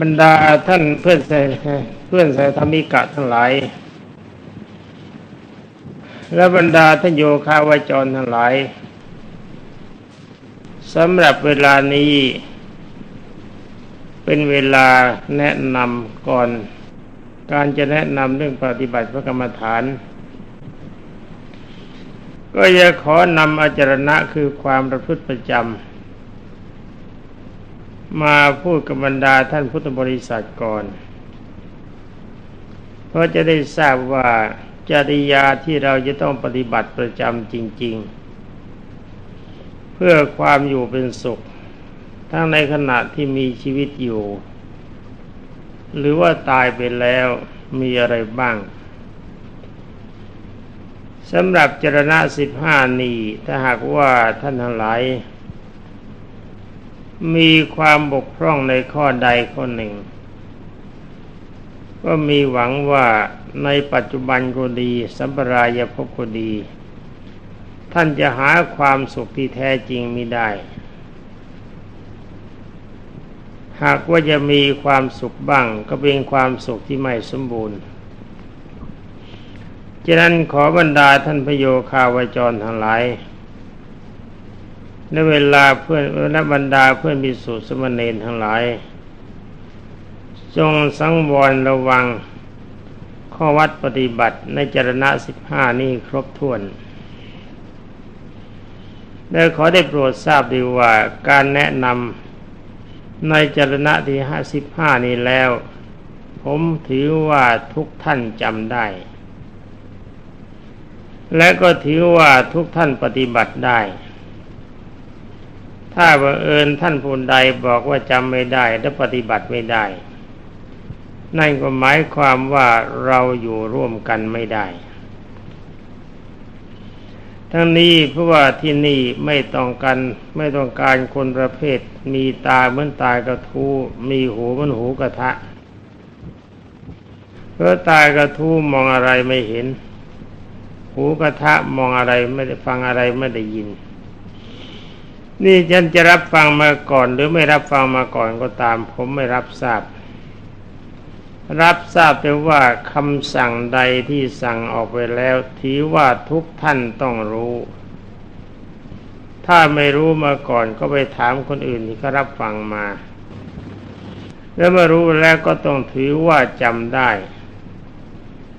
บรรดาท่านเพื่อนสายเพื่อนสายธรรมิกะทั้งหลาย และบรรดาท่านโยคาวาจรทั้งหลายสำหรับเวลานี้ เป็นเวลาแนะนำก่อน การจะแนะนำเรื่องปฏิบัติพระกรรมฐาน ก็จะขอนำอาจารณะคือความประพฤติประจำ มาพูดกับบรรดาท่านพุทธบริษัทก่อน เพราะจะได้ทราบว่าจริยาที่เราจะต้องปฏิบัติประจำจริง ๆ เพื่อความอยู่เป็นสุข ทั้งในขณะที่มีชีวิตอยู่ หรือว่าตายไปแล้วมีอะไรบ้างสำหรับจรณะสิบห้านี้ถ้าหากว่าท่านทั้งหลาย มีความบกพร่องในข้อใดข้อหนึ่ง ก็มีหวังว่าในปัจจุบันก็ดี สัมปรายภพก็ดี ท่านจะหาความสุขที่แท้จริงมิได้ หากว่าจะมีความสุขบ้าง ก็เป็นความสุขที่ไม่สมบูรณ์ฉะนั้นขอบรรดาท่านพโยคาวจรทั้งหลาย ในเวลาเพื่อนและบรรดาเพื่อนมีสุสมณีทั้งหลาย จงสังวรระวังข้อวัดปฏิบัติในจรณะสิบห้านี้ครบถ้วนและขอได้โปรดทราบดีว่าการแนะนำในจรณะที่ห้าสิบห้านี้แล้ว ผมถือว่าทุกท่านจำได้ และก็ถือว่าทุกท่านปฏิบัติได้ ถ้าบังเอิญท่านผู้ใดบอกว่าจำไม่ได้และปฏิบัติไม่ได้ นั่นก็หมายความว่าเราอยู่ร่วมกันไม่ได้ ทั้งนี้เพราะว่าที่นี่ไม่ต้องการไม่ต้องการคนประเภท มีตาเหมือนตากระทู มีหูเหมือนหูกระทะเพราะตากระทูมองอะไรไม่เห็น หูกระทะมองอะไรไม่ได้ฟังอะไรไม่ได้ยิน นี่ฉันจะรับฟังมาก่อน หรือไม่รับฟังมาก่อนก็ตาม ผมไม่รับทราบ รับทราบแต่ว่าคำสั่งใดที่สั่งออกไปแล้วถือว่าทุกท่านต้องรู้ ถ้าไม่รู้มาก่อนก็ไปถามคนอื่นที่เขารับฟังมา แล้วเมื่อรู้แล้วก็ต้องถือว่าจำได้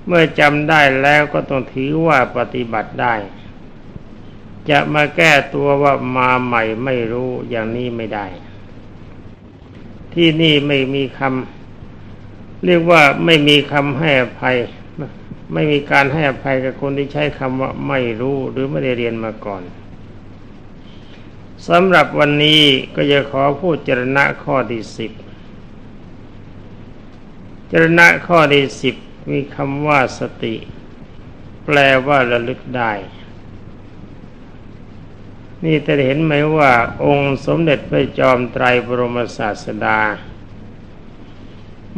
เมื่อจำได้แล้วก็ต้องถือว่าปฏิบัติได้ จะมาแก้ตัวว่ามาใหม่ไม่รู้อย่างนี้ไม่ได้ ที่นี่ไม่มีคำเรียกว่าไม่มีคำให้อภัย ไม่มีการให้อภัยกับคนที่ใช้คำว่าไม่รู้หรือไม่ได้เรียนมาก่อนสำหรับวันนี้ก็จะขอพูดจรณะข้อที่สิบจรณะข้อที่สิบมีคำว่าสติ แปลว่าระลึกได้ นี่จะเห็นไหมว่าองค์สมเด็จพระจอมไตรบรมศาสดา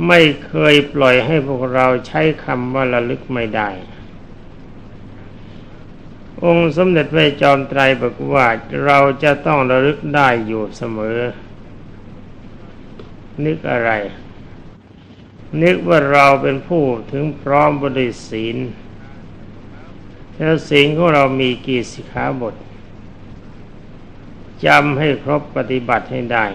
ไม่เคยปล่อยให้พวกเราใช้คำว่าระลึกไม่ได้ องค์สมเด็จพระจอมไตรบอกว่าเราจะต้องระลึกได้อยู่เสมอ นึกอะไร นึกว่าเราเป็นผู้ถึงพร้อมบริศีลแล้วศีลของเรามีกี่สิขาบท จำให้ครบปฏิบัติให้ได้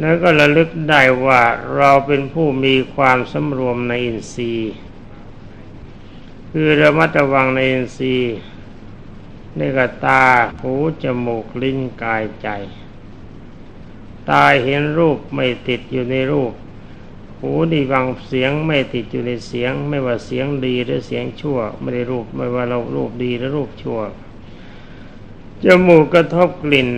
แล้วก็ระลึกได้ว่าเราเป็นผู้มีความสำรวมในอินทรีย์ คือระมัดระวังในอินทรีย์ในกตา หู จมูก ลิ้น กาย ใจ ตาเห็นรูปไม่ติดอยู่ในรูป หูดีฟังเสียงไม่ติดอยู่ในเสียง ไม่ว่าเสียงดีหรือเสียงชั่ว ไม่ได้รูป ไม่ว่าเรารูปดีหรือรูปชั่ว จมูกกระทบกลิ่น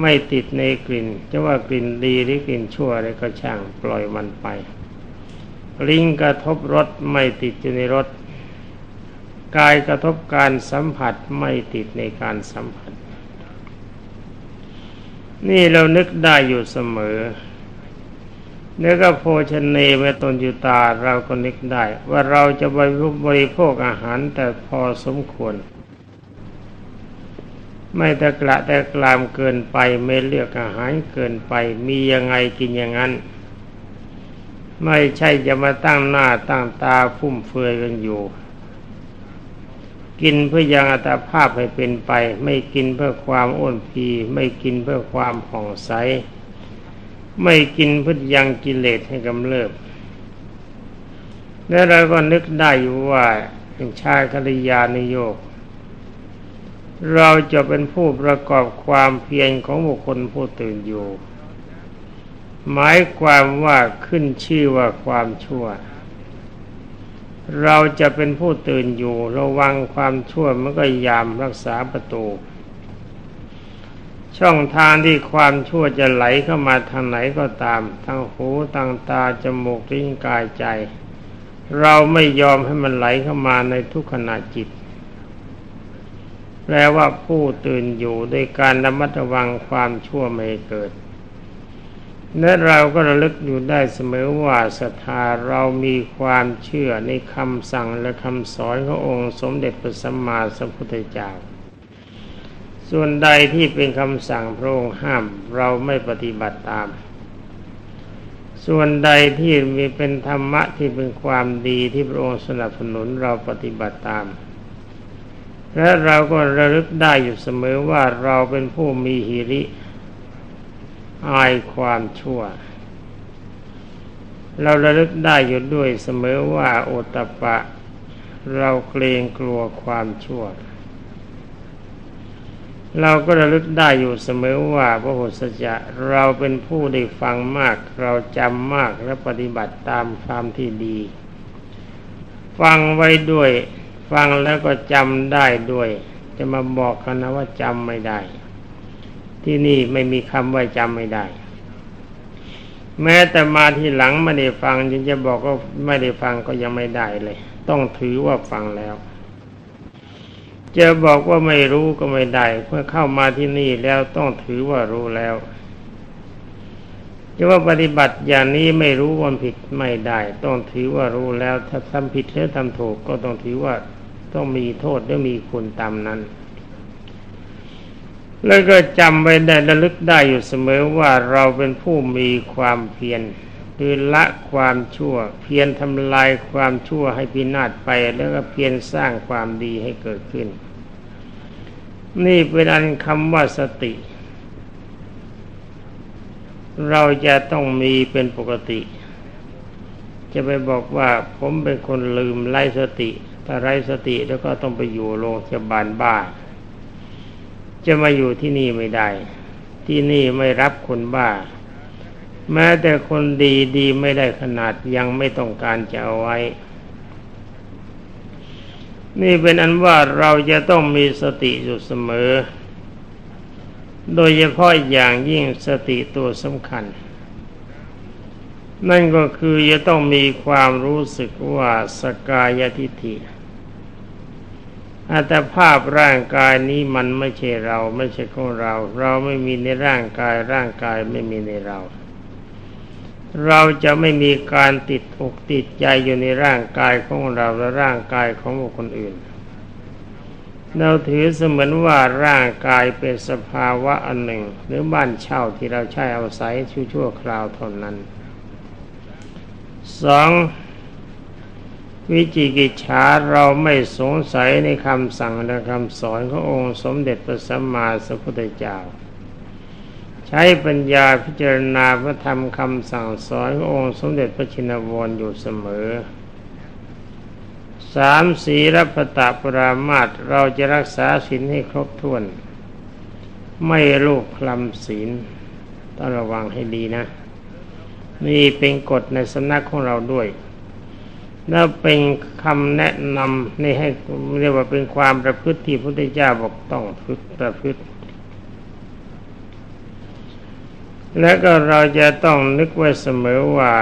ไม่ติดในกลิ่น จะว่ากลิ่นดีหรือกลิ่นชั่วอะไรก็ช่างปล่อยมันไป ลิ้นกระทบรสไม่ติดอยู่ในรสกายกระทบการสัมผัสไม่ติดในการสัมผัส นี่เรานึกได้อยู่เสมอเนื้อก็โภชเนเมตนยุตาเราก็นึกได้ ว่าเราจะบริโภคอาหารแต่พอสมควร ไม่ตะกระต่กรามเกินไปไม่เลือกอาหารเกินไป มียังไงกินอย่างนั้น ไม่ใช่จะมาตั้งหน้าตั้งตาฟุ่มเฟือยกันอยู่ กินเพื่อยังอัตภาพให้เป็นไป ไม่กินเพื่อความอ้วนพีไม่กินเพื่อความผ่องใส ไม่กินเพื่อยังกิเลสให้กำเริบแล้วเราก็นึกได้อยู่ว่าเป็นชายกัลยาณโยก เราจะเป็นผู้ประกอบความเพียรของบุคคลผู้ตื่นอยู่ หมายความว่าขึ้นชื่อว่าความชั่ว เราจะเป็นผู้ตื่นอยู่ระวังความชั่วมันก็ยามรักษาประตู ช่องทางที่ความชั่วจะไหลเข้ามาทางไหนก็ตามทางหูทางตาจมูกลิ้นกายใจ เราไม่ยอมให้มันไหลเข้ามาในทุกขณะจิต แปลว่าผู้ตื่นอยู่โดยการระมัดระวังความชั่วไม่เกิด และเราก็ระลึกอยู่ได้เสมอว่าศรัทธาเรามีความเชื่อในคำสั่งและคำสอนขององค์สมเด็จพระสัมมาสัมพุทธเจ้า ส่วนใดที่เป็นคำสั่งพระองค์ห้ามเราไม่ปฏิบัติตามส่วนใดที่มีเป็นธรรมะที่เป็นความดีที่พระองค์สนับสนุนเราปฏิบัติตาม และเราก็ระลึกได้อยู่เสมอว่าเราเป็นผู้มีหิริ อายความชั่ว เราระลึกได้อยู่ด้วยเสมอว่าโอตปะ เราเกรงกลัวความชั่ว เราก็ระลึกได้อยู่เสมอว่าพระโหสจะเราเป็นผู้ได้ฟังมาก เราจำมากและปฏิบัติตามความที่ดี ฟังไว้ด้วย ฟังแล้วก็จำได้ด้วย จะมาบอกกันนะว่าจำไม่ได้ ที่นี่ไม่มีคำว่าจำไม่ได้ แม้แต่มาที่หลังไม่ได้ฟังยังจะบอกว่าไม่ได้ฟังก็ยังไม่ได้เลย ต้องถือว่าฟังแล้ว จะบอกว่าไม่รู้ก็ไม่ได้เมื่อเข้ามาที่นี่แล้วต้องถือว่ารู้แล้วจะว่าปฏิบัติอย่างนี้ไม่รู้ว่าผิดไม่ได้ ต้องถือว่ารู้แล้ว ถ้าทำผิดหรือทำถูกก็ต้องถือว่า ต้องมีโทษและมีคุณตามนั้น แล้วก็จำไว้ได้ระลึกได้อยู่เสมอว่าเราเป็นผู้มีความเพียรคือละความชั่ว เพียรทำลายความชั่วให้พินาศไป แล้วก็เพียรสร้างความดีให้เกิดขึ้น นี่เป็นอันคำว่าสติ เราจะต้องมีเป็นปกติ จะไปบอกว่าผมเป็นคนลืมไล่สติ ถ้าไร้สติแล้วก็ต้องไปอยู่โรงพยาบาลบ้า จะมาอยู่ที่นี่ไม่ได้ ที่นี่ไม่รับคนบ้า แม้แต่คนดีดีไม่ได้ขนาดยังไม่ต้องการจะเอาไว้ นี่เป็นอันว่าเราจะต้องมีสติอยู่เสมอ โดยเฉพาะอย่างยิ่งสติตัวสำคัญนั่นก็คือจะต้องมีความรู้สึกว่าสกายทิฏฐิ อัตภาพร่างกายนี้มันไม่ใช่เราไม่ใช่ของเรา เราไม่มีในร่างกายร่างกายไม่มีในเรา เราจะไม่มีการติดอกติดใจอยู่ในร่างกายของเราและร่างกายของบุคคลอื่น เราถือเสมือนว่าร่างกายเป็นสภาวะอันหนึ่ง หรือบ้านเช่าที่เราใช้อาศัยชั่วคราวเท่านั้นสอง วิจิกิจฉาเราไม่สงสัยในคำสั่งและคำสอนขององค์สมเด็จพระสัมมาสัมพุทธเจ้า ใช้ปัญญาพิจารณาพระธรรมคำสั่งสอนขององค์สมเด็จพระชินวรอยู่เสมอสามสีรัพตาปรามาตเราจะรักษาศีลให้ครบถ้วน ไม่ลูกคลำศีลต้องระวังให้ดีนะ นี่เป็นกฎในสำนักของเราด้วย แล้วเป็นคำแนะนำนี่ให้เรียกว่าเป็นความประพฤติที่พระพุทธเจ้าบอกต้องฝึกประพฤติ และก็เราจะต้องนึกไว้เสมอว่า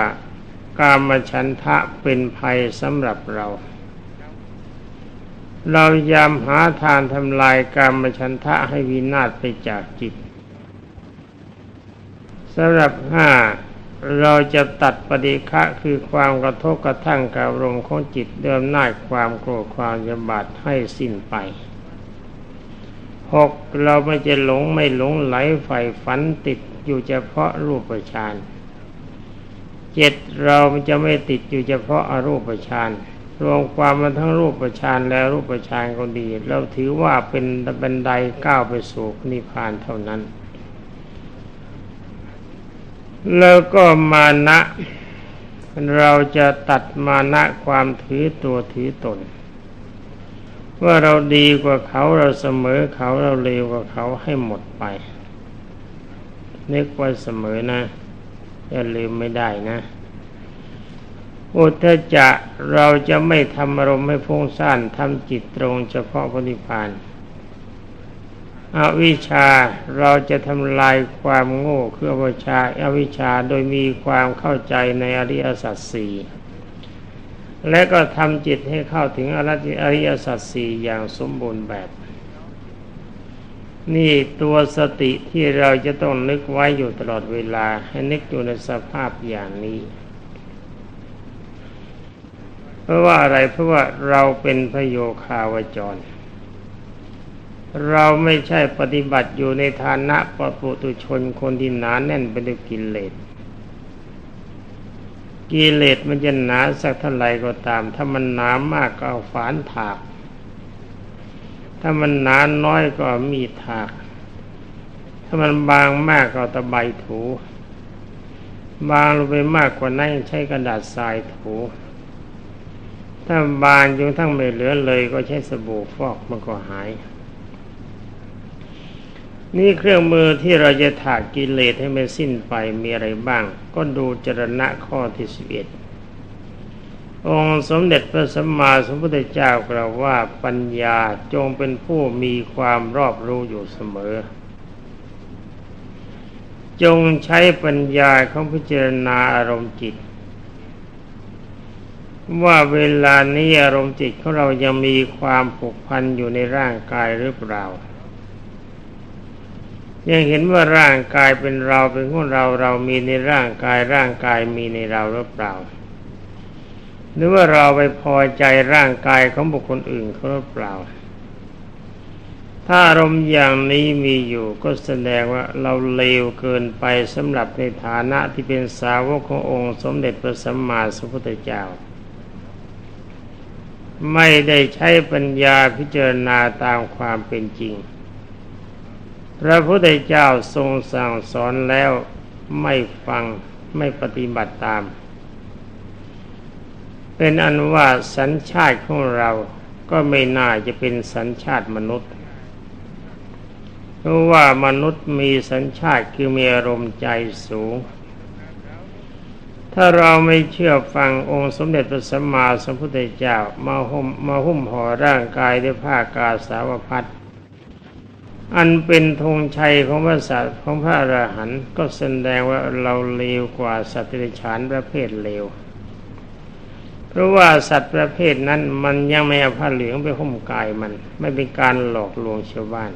การมาฉันทะเป็นภัยสำหรับเรา เรายามหาทางทำลายการมาฉันทะให้วินาศไปจากจิตสำหรับห้า เราจะตัดปฏิฆะคือความกระทบกระทั่งกับลมของจิตเดิมหน้าความโกรธความยบาดให้สิ้นไปหกเราไม่จะหลงไม่หลงไหลใฝ่ฝันติดอยู่เฉพาะรูปฌานเจ็ดเราจะไม่ติดอยู่เฉพาะอรูปฌานรวมความมันทั้งรูปฌานและรูปฌานก็ดี เราถือว่าเป็นบันไดก้าวไปสู่นิพพานเท่านั้น แล้วก็มานะ เราจะตัดมานะความถือตัวถือตน ว่าเราดีกว่าเขาเราเสมอเขาเราเลวกว่าเขาให้หมดไป นึกไว้เสมอนะอย่าลืมไม่ได้นะอุทจะเราจะไม่ทำอารมณ์ให้พุ่งสั้นทำจิตตรงเฉพาะพระนิพพาน อวิชชาเราจะทำลายความโง่คืออวิชชาอวิชชาโดยมีความเข้าใจในอริยสัจสี่และก็ทำจิตให้เข้าถึงอริยสัจสี่อย่างสมบูรณ์แบบ นี่ตัวสติที่เราจะต้องนึกไว้อยู่ตลอดเวลาให้นึกอยู่ในสภาพอย่างนี้ เพราะว่าอะไรเพราะว่าเราเป็นพโยคาวจร เราไม่ใช่ปฏิบัติอยู่ในฐานะปปุตุชนคนที่หนาแน่นไปด้วยกิเลสกิเลสมันจะหนาสักเท่าไหร่ก็ตาม ถ้ามันหนามากก็เอาฝานถาก ถ้ามันหนาน้อยก็มีถาก ถ้ามันบางมากก็ตะไบถู บางลงไปมากกว่านั้นใช้กระดาษทรายถู ถ้าบานจนทั้งไม่เหลือเลยก็ใช้สบู่ฟอกมันก็หาย นี่เครื่องมือที่เราจะถากกิเลสให้มันสิ้นไปมีอะไรบ้าง ก็ดูจรณะข้อที่สิบเอ็ดองค์สมเด็จพระสัมมาสัมพุทธเจ้ากล่าวว่าปัญญาจงเป็นผู้มีความรอบรู้อยู่เสมอ จงใช้ปัญญาของพิจารณาอารมณ์จิต ว่าเวลานี้อารมณ์จิตของเรายังมีความผูกพันอยู่ในร่างกายหรือเปล่า ยังเห็นว่าร่างกายเป็นเราเป็นของเราเรามีในร่างกายร่างกายมีในเราหรือเปล่า หรือว่าเราไปพอใจร่างกายของบุคคลอื่นเขาหรือเปล่า ถ้าอารมณ์อย่างนี้มีอยู่ก็แสดงว่าเราเลวเกินไปสำหรับในฐานะที่เป็นสาวกขององค์ สมเด็จพระสัมมาสัมพุทธเจ้าไม่ได้ใช้ปัญญาพิจารณาตามความเป็นจริง พระพุทธเจ้าทรงสั่งสอนแล้วไม่ฟังไม่ปฏิบัติตาม เป็นอันว่าสัญชาติของเราก็ไม่น่าจะเป็นสัญชาติมนุษย์เพราะว่ามนุษย์มีสัญชาติคือมีอารมณ์ใจสูง ถ้าเราไม่เชื่อฟังองค์สมเด็จพระสัมมาสัมพุทธเจ้ามาห่มมาหุ้มห่อร่างกายด้วยผ้ากาสาวพัด อันเป็นธงชัยของพระสัตว์ของพระอรหันต์ก็แสดงว่าเราเลวกว่าสัตว์ที่ฉานประเภทเลว เพราะว่าสัตว์ประเภทนั้นมันยังไม่เอาผ้าเหลืองไปหุ้มกายมัน ไม่เป็นการหลอกลวงชาวบ้าน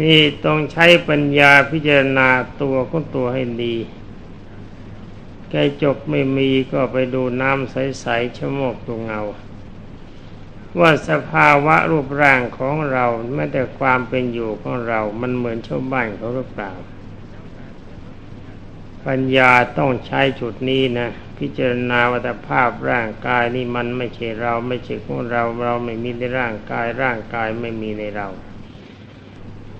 นี่ต้องใช้ปัญญาพิจารณาตัวของตัวให้ดีแกจกไม่มีก็ไปดูน้ำใสๆชะโมกตัวเงา ว่าสภาวะรูปร่างของเราแม้แต่ความเป็นอยู่ของเรา มันเหมือนชาวบ้านเขาหรือเปล่า ปัญญาต้องใช้จุดนี้นะ พิจารณาวัตภาพร่างกายนี่มันไม่ใช่เราไม่ใช่ของเราเราไม่มีในร่างกายร่างกายไม่มีในเรา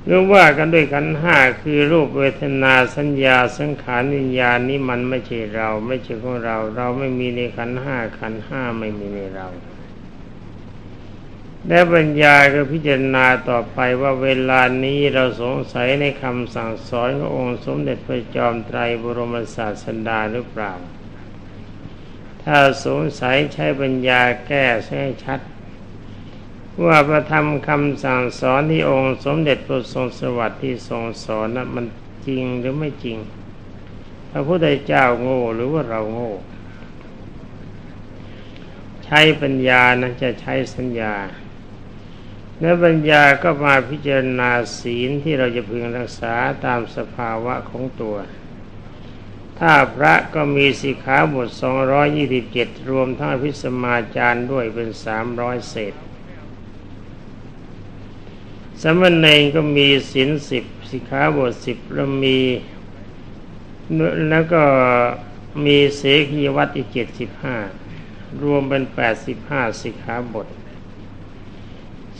หรือว่ากันด้วยขันห้าคือรูปเวทนาสัญญาสังขารวิญญาณนี้มันไม่ใช่เรา ไม่ใช่ของเรา เราไม่มีในขันห้าขันห้าไม่มีในเรา และปัญญาก็พิจารณาต่อไปว่าเวลานี้เราสงสัยในคำสั่งสอนขององค์สมเด็จพระจอมไตรบรมศาสดาหรือเปล่า ถ้าสงสัยใช้ปัญญาแก้ให้ชัด ว่าพระธรรมคำสั่งสอนที่องค์สมเด็จพระทรงสวัสดิ์ที่ทรงสอนนะมันจริงหรือไม่จริง พระพุทธเจ้าโง่หรือว่าเราโง่ ใช้ปัญญานะจะใช้สัญญา เนื้อปัญญาก็มาพิจารณาศีลที่เราจะพึงรักษาตามสภาวะของตัว ถ้าพระก็มีสิกขาบท 227 รวมทั้งพิสมาจารย์ด้วยเป็น 300 เศษสมณเณรก็มีศีลสิบสิกขาบทสิบแล้วมีแล้วก็มีเสกียวัตอีกเจ็ดสิบห้ารวมเป็นแปดสิบห้าสิกขาบท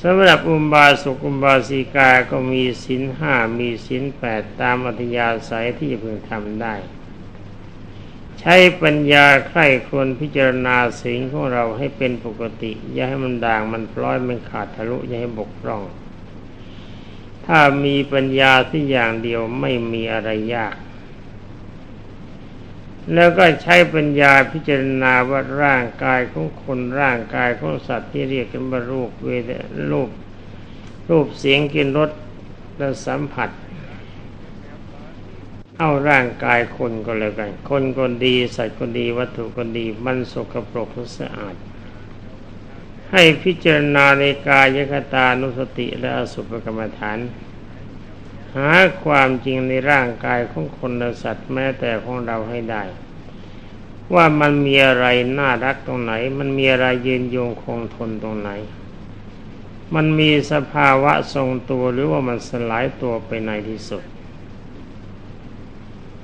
สำหรับอุบาสกอุบาสิกาก็มีศีลห้ามีศีลแปดตามอัธยาศัยที่จะพึงทำได้ ใช้ปัญญาใคร่ครวญพิจารณาสิ่งของเราให้เป็นปกติ อย่าให้มันด่างมันพลอยมันขาดทะลุอย่าให้บกพร่อง ถ้ามีปัญญาที่อย่างเดียวไม่มีอะไรยาก แล้วก็ใช้ปัญญาพิจารณาว่าร่างกายของคนร่างกายของสัตว์ที่เรียกกันว่ารูปเวทรูป รูปเสียงกินรสและสัมผัส เอาร่างกายคนก็แล้วกัน คนคนดีสัตว์คนดีวัตถุคนดีมันสกปรกสะอาด ให้พิจารณาในกายคตานุสติและอสุภกรรมฐาน หาความจริงในร่างกายของคนและสัตว์แม้แต่ของเราให้ได้ ว่ามันมีอะไรน่ารักตรงไหน มันมีอะไรยืนยงคงทนตรงไหน มันมีสภาวะทรงตัวหรือว่ามันสลายตัวไปในที่สุด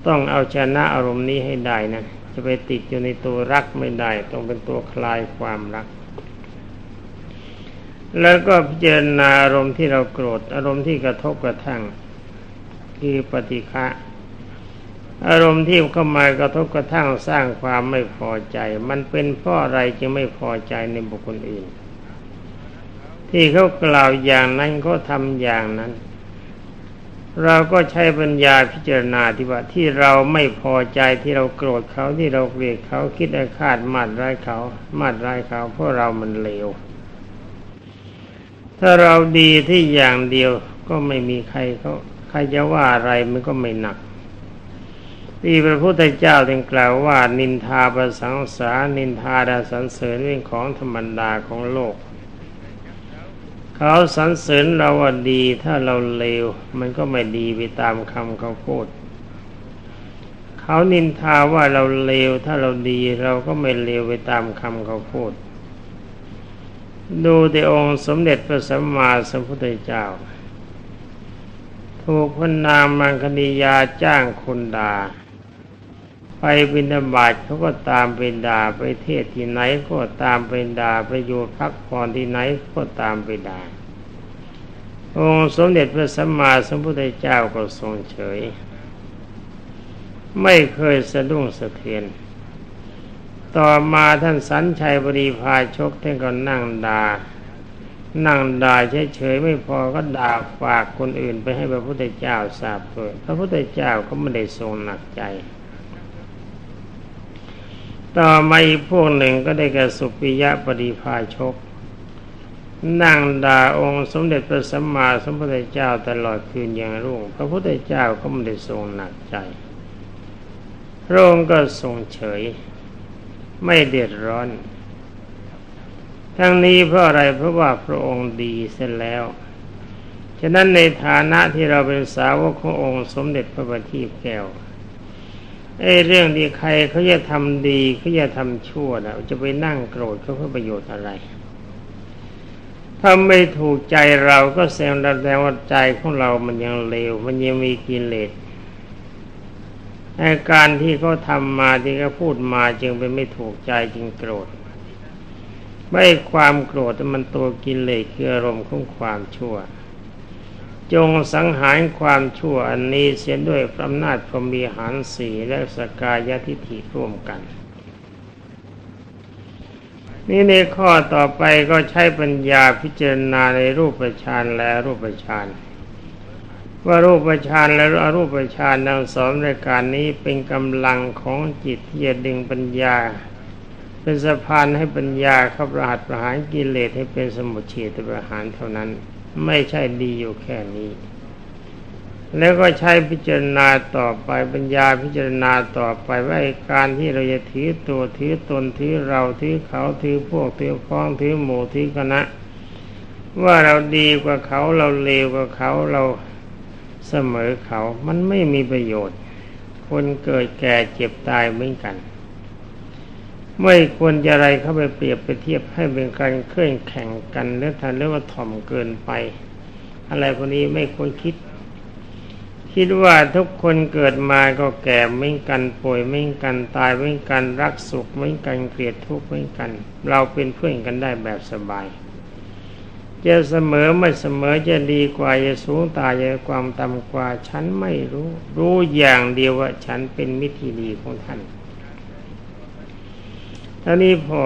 ต้องเอาชนะอารมณ์นี้ให้ได้นะจะไปติดอยู่ในตัวรักไม่ได้ ต้องเป็นตัวคลายความรัก แล้วก็พิจารณาอารมณ์ที่เราโกรธอารมณ์ที่กระทบกระทั่ง คือปฏิฆะอารมณ์ที่เข้ามากระทบกระทั่งสร้างความไม่พอใจ มันเป็นเพราะอะไรจึงไม่พอใจในบุคคลอื่น ที่เขากล่าวอย่างนั้นก็ทำอย่างนั้น เราก็ใช้ปัญญาพิจารณาที่ว่าที่เราไม่พอใจที่เราโกรธเขาที่เราเกลียดเขาคิดอาฆาตมาดร้ายเขามาดร้ายเขาเพราะเรามันเลวถ้าเราดีที่อย่างเดียวก็ไม่มีใครเขา ใครจะว่าอะไรมันก็ไม่หนัก ที่พระพุทธเจ้าจึงกล่าวว่า นินทาประสังสา นินทาดาสันเสริญเป็นของธรรมดาของโลก เขาสรรเสริญเราว่าดีถ้าเราเลว มันก็ไม่ดีไปตามคำเขาพูดเขานินทาว่าเราเลวถ้าเราดีเราก็ไม่เลวไปตามคำเขาพูด ดูแต่องค์สมเด็จพระสัมมาสัมพุทธเจ้า ถูกพนางมังคณียาจ้างคนด่าไปบินาบาตเขาก็ตามไปด่าไปเทศที่ไหนก็ตามไปด่าไปอยู่พักผ่อนที่ไหนก็ตามไปด่าองค์สมเด็จพระสัมมาสัมพุทธเจ้าก็ทรงเฉย ไม่เคยสะดุ้งสะเทือน ต่อมาท่านสันชัยบริพาชกท่านก็นั่งด่า นั่งด่าเฉยๆไม่พอก็ด่าฝากคนอื่นไปให้พระพุทธเจ้าทราบเพื่อพระพุทธเจ้าก็ไม่ได้ทรงหนักใจ ต่อมาอีกพวกหนึ่งก็ได้แก่สุปิยะปริภาชก นั่งด่าองค์สมเด็จพระสัมมาสัมพุทธเจ้าตลอดคืนอย่างรุ่ง พระพุทธเจ้าก็ไม่ได้ทรงหนักใจพระองค์ก็ทรงเฉย ไม่เดือดร้อน ทั้งนี้เพราะอะไรเพราะว่าพระองค์ดีเสร็จแล้ว ฉะนั้นในฐานะที่เราเป็นสาวกขององค์สมเด็จพระบัณฑิตแก้วไอ้เรื่องที่ใครเขาจะทำดีเขาจะทำชั่วนะจะไปนั่งโกรธเขาเพื่อประโยชน์อะไรถ้าไม่ถูกใจเราก็แสดงว่าใจของเรามันยังเลว มันยังมีกิเลสอาการที่เขาทำมาที่เขาพูดมาจึงเป็นไม่ถูกใจจึงโกรธ ไม่ความโกรธมันตัวกินเลยคืออารมณ์ของความชั่ว จงสังหารความชั่วอันนี้เสียด้วยพระอำนาจพรมีหารสีและสกายทิฏฐิร่วมกัน นี่ในข้อต่อไปก็ใช้ปัญญาพิจารณาในรูปฌานและรูปฌานว่ารูปฌานและอรูปฌานทั้งสองในการนี้เป็นกำลังของจิตที่จะดึงปัญญา เป็นสะพานให้ปัญญาเข้าประหัตประหารกิเลสให้เป็นสมุทเฉตประหารเท่านั้น ไม่ใช่ดีอยู่แค่นี้ แล้วก็ใช้พิจารณาต่อไปปัญญาพิจารณาต่อไปว่าการที่เราจะถือตัวถือตนถือเราถือเขาถือพวกถือพ้องถือหมู่ถือคณะ ว่าเราดีกว่าเขาเราเลวกว่าเขาเราเสมอเขา มันไม่มีประโยชน์ คนเกิดแก่เจ็บตายเหมือนกัน ไม่ควรจะอะไรเข้าไปเปรียบไปเทียบให้เป็นการเคลื่อนแข่งกันหรือทันหรือว่าถ่อมเกินไป อะไรพวกนี้ไม่ควรคิด คิดว่าทุกคนเกิดมาก็แก่ไม่กันป่วยไม่กันตายไม่กันรักสุขไม่กันเกลียดทุกข์ไม่กัน เราเป็นเพื่อนกันได้แบบสบายจะเสมอไม่เสมอจะดีกว่าจะสูงตายจะความต่ำกว่า ฉันไม่รู้ รู้อย่างเดียวว่าฉันเป็นมิตรที่ดีของท่าน ท่านี้พอ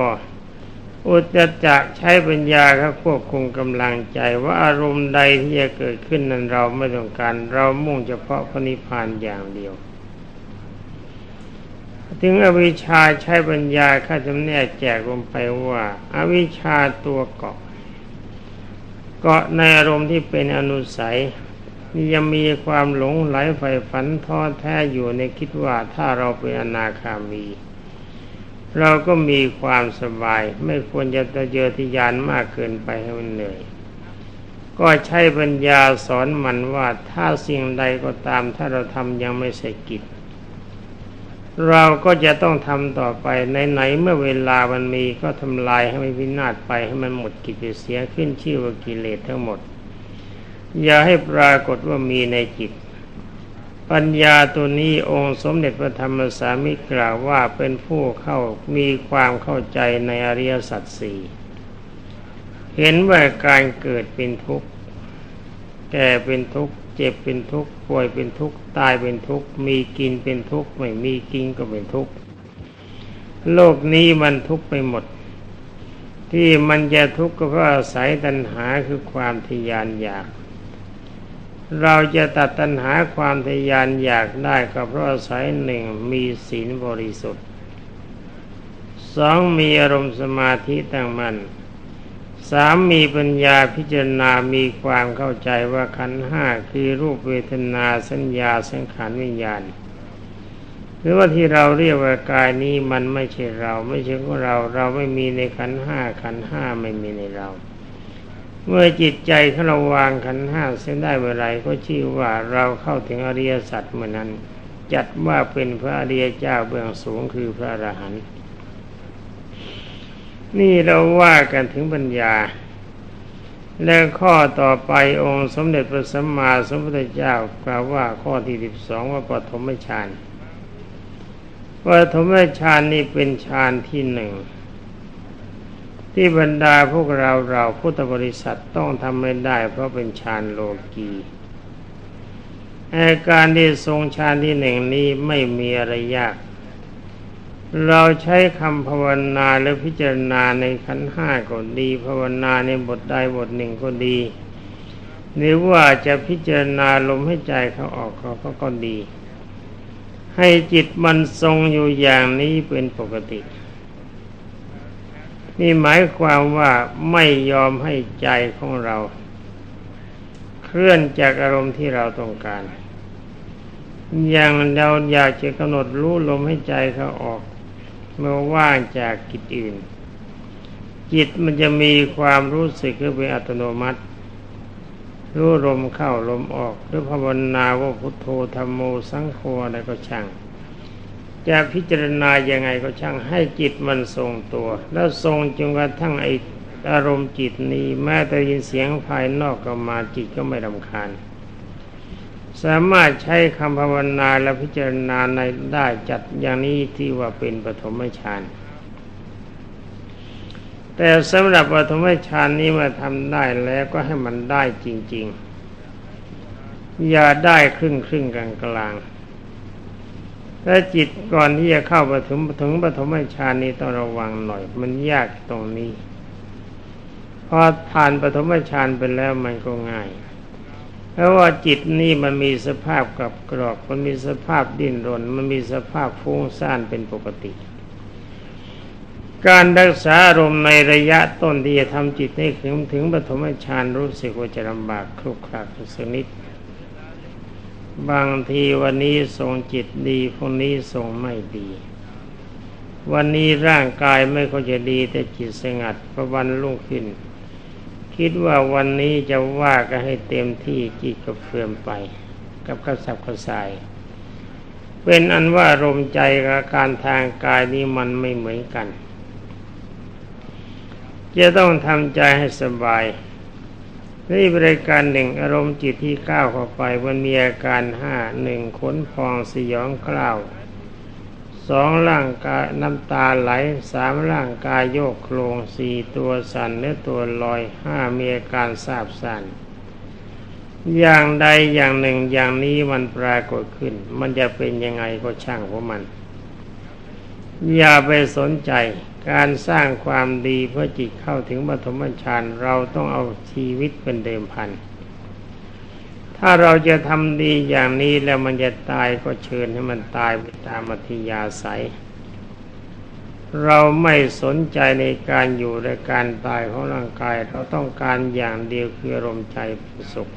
อุจจะใช้ปัญญาครับควบคุมกำลังใจว่าอารมณ์ใดที่จะเกิดขึ้นนั้นเราไม่ต้องการ เรามุ่งเฉพาะพระนิพพานอย่างเดียว ถึงอวิชชาใช้ปัญญาข้าจำแนกแจกลงไปว่าอาวิชชาตัวเกาะ เกาะในอารมณ์ที่เป็นอนุสัยนี่ยังมีความหลงไหลใฝ่ฝันท้อแท้อยู่ในคิดว่าถ้าเราเป็นอนาคามี เราก็มีความสบาย ไม่ควรจะตะเยอทะยานมากเกินไปให้มันเหนื่อย ก็ใช้ปัญญาสอนมันว่าถ้าสิ่งใดก็ตาม ถ้าเราทำยังไม่เสร็จกิจ เราก็จะต้องทำต่อไปในไหนเมื่อเวลามันมีก็ทำลายให้มันวินาศไปให้มันหมดกิจเสียขึ้นชื่อว่ากิเลสทั้งหมด อย่าให้ปรากฏว่ามีในจิต ปัญญาตัวนี้องค์สมเด็จพระธรรมสามิกล่าวว่าเป็นผู้เข้ามีความเข้าใจในอริยสัจสี่เห็นว่าการเกิดเป็นทุกข์ แก่เป็นทุกข์ เจ็บเป็นทุกข์ ป่วยเป็นทุกข์ ตายเป็นทุกข์ มีกินเป็นทุกข์ ไม่มีกินก็เป็นทุกข์ โลกนี้มันทุกข์ไปหมด ที่มันจะทุกข์ก็เพราะอาศัยตัณหาคือความทยานอยาก เราจะตัดตัณหาความทยานอยากได้ก็เพราะอาศัยหนึ่งมีศีลบริสุทธิ์สองมีอารมณ์สมาธิตั้งมัน่นสามมีปัญญาพิจารณามีความเข้าใจว่าขันห้าคือรูปเวทนาสัญญาสังขารวิญญาณ หรือว่าที่เราเรียกว่ากายนี้มันไม่ใช่เรา ไม่ใช่ของเรา เราไม่มีในขันห้าขันห้าไม่มีในเรา เมื่อจิตใจของเราวางขันห้าเส้นได้เมื่อไรก็ชื่อว่าเราเข้าถึงอริยสัจเมื่อนั้น จัดว่าเป็นพระอริยเจ้าเบื้องสูงคือพระอรหันต์นี่เราว่ากันถึงปัญญา และข้อต่อไปองค์สมเด็จพระสัมมาสัมพุทธเจ้ากล่าวว่าข้อที่สิบสองว่าปฐมฌานปฐมฌานนี่เป็นฌานที่หนึ่ง ที่บรรดาพวกเราเราพุทธบริษัทต้องทำไม่ได้เพราะเป็นฌานโลกีอาการที่ทรงฌานที่หนึ่งนี้ไม่มีอะไรยาก เราใช้คำภาวนาและพิจารณาในขันห้าก็ดีภาวนาในบทใดบทหนึ่งก็ดี หรือว่าจะพิจารณาลมให้ใจเขาออกเขาก็ดี ให้จิตมันทรงอยู่อย่างนี้เป็นปกติ นี่หมายความว่าไม่ยอมให้ใจของเรา เคลื่อนจากอารมณ์ที่เราต้องการ อย่างเราอยากจะกำหนดรู้ลมให้ใจเขาออก เมื่อว่างจากกิจอื่น จิตมันจะมีความรู้สึกเป็นอัตโนมัติ รู้ลมเข้าลมออกหรือภาวนาว่าพุทโธธรรมโมสังโฆอะไรก็ช่าง จะพิจารณายังไงก็ช่างให้จิตมันทรงตัว แล้วทรงจนกระทั่งไออารมณ์จิตนี้แม้แต่ยินเสียงภายนอกก็มาจิตก็ไม่รำคาญ สามารถใช้คำภาวนาและพิจารณาในได้จัดอย่างนี้ที่ว่าเป็นปฐมฌานแต่สำหรับปฐมฌานนี้มาทำได้แล้วก็ให้มันได้จริง ๆ อย่าได้ครึ่งครึ่งกลางกลาง ถ้าจิตก่อนที่จะเข้าปถึงถึงปฐมฌานนี้ต้องระวังหน่อย มันยากตรงนี้พอผ่านปฐมฌานไปแล้วมันก็ง่าย เพราะว่าจิตนี่มันมีสภาพกับกรอก มันมีสภาพดิ้นรน มันมีสภาพฟุ้งซ่านเป็นปกติ การรักษาอารมณ์ในระยะต้นที่จะทำจิตให้ถึงถึงปฐมฌานรู้สึกว่าจะลำบากคลุกคลักสักนิด บางทีวันนี้ทรงจิตดีพรุ่งนี้ทรงไม่ดี วันนี้ร่างกายไม่ค่อยจะดีแต่จิตสงัดพระวันรุ่งขึ้น คิดว่าวันนี้จะว่าก็ให้เต็มที่จิตก็เฟื่อมไป กับกระสับกระส่าย เป็นอันว่าลมใจกับการทางกายนี้มันไม่เหมือนกัน จะต้องทำใจให้สบาย นี่บริการหนึ่งอารมณ์จิตที่ก้าวเข้าไปมันมีอาการห้าหนึ่งขนพองสยองกล้าวสองร่างกายน้ำตาไหลสามร่างกายโยกโครงสี่ตัวสั่นเนื้อตัวลอยห้ามีอาการทราบสั่นอย่างใดอย่างหนึ่งอย่างนี้มันปรากฏขึ้น มันจะเป็นยังไงก็ช่างของมัน อย่าไปสนใจ การสร้างความดีเพื่อจิตเข้าถึงปฐมฌานเราต้องเอาชีวิตเป็นเดิมพัน ถ้าเราจะทำดีอย่างนี้แล้วมันจะตายก็เชิญให้มันตายไปตามอัธยาศัย เราไม่สนใจในการอยู่และการตายของร่างกาย เราต้องการอย่างเดียวคืออารมณ์ใจเป็นสุข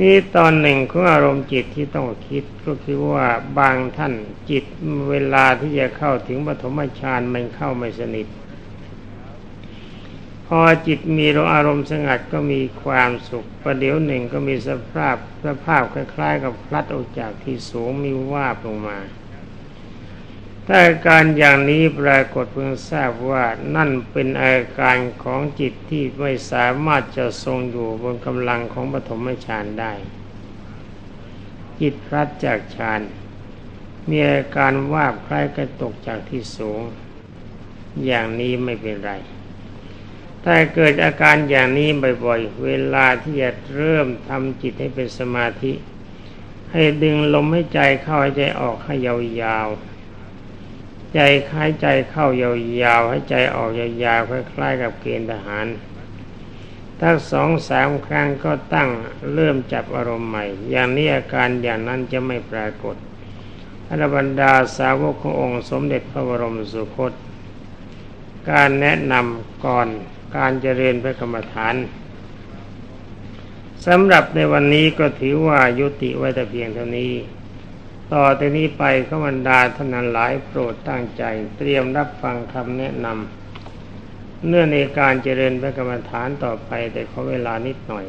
นี่ตอนหนึ่งของอารมณ์จิตที่ต้องคิดก็คือว่าบางท่านจิตเวลาที่จะเข้าถึงปฐมฌานมันเข้าไม่สนิท พอจิตมีอารมณ์สงัดก็มีความสุขประเดี๋ยวหนึ่งก็มีสภาพสภาพคล้ายๆ กับพลัดออกจากที่สูงมีว่าลงมา ถ้าอาการอย่างนี้ปรากฏเพิ่งทราบว่านั่นเป็นอาการของจิตที่ไม่สามารถจะทรงอยู่บนกำลังของปฐมฌานได้ จิตพลัดจากฌานมีอาการวาบคล้ายกระตกจากที่สูง อย่างนี้ไม่เป็นไร ถ้าเกิดอาการอย่างนี้บ่อยๆ เวลาที่จะเริ่มทำจิตให้เป็นสมาธิ ให้ดึงลมให้ใจเข้าให้ใจออกให้ยาวๆ ใจคล้ายใจเข้ายาวๆให้ใจออกยาวๆคล้ายๆกับเกณฑ์ทหารถ้าสองสามครั้งก็ตั้งเริ่มจับอารมณ์ใหม่ อย่างนี้อาการอย่างนั้นจะไม่ปรากฏอรบรรดาสาวกขององค์สมเด็จพระบรมสุคต การแนะนำก่อนการเจริญพระกรรมฐานสำหรับในวันนี้ก็ถือว่ายุติไว้แต่เพียงเท่านี้ ต่อจากนี้ไปขบรรดาท่านนั้นหลายโปรดตั้งใจ เตรียมรับฟังคำแนะนำเนื่องในการเจริญพระกรรมฐานต่อไปแต่ขอเวลานิดหน่อย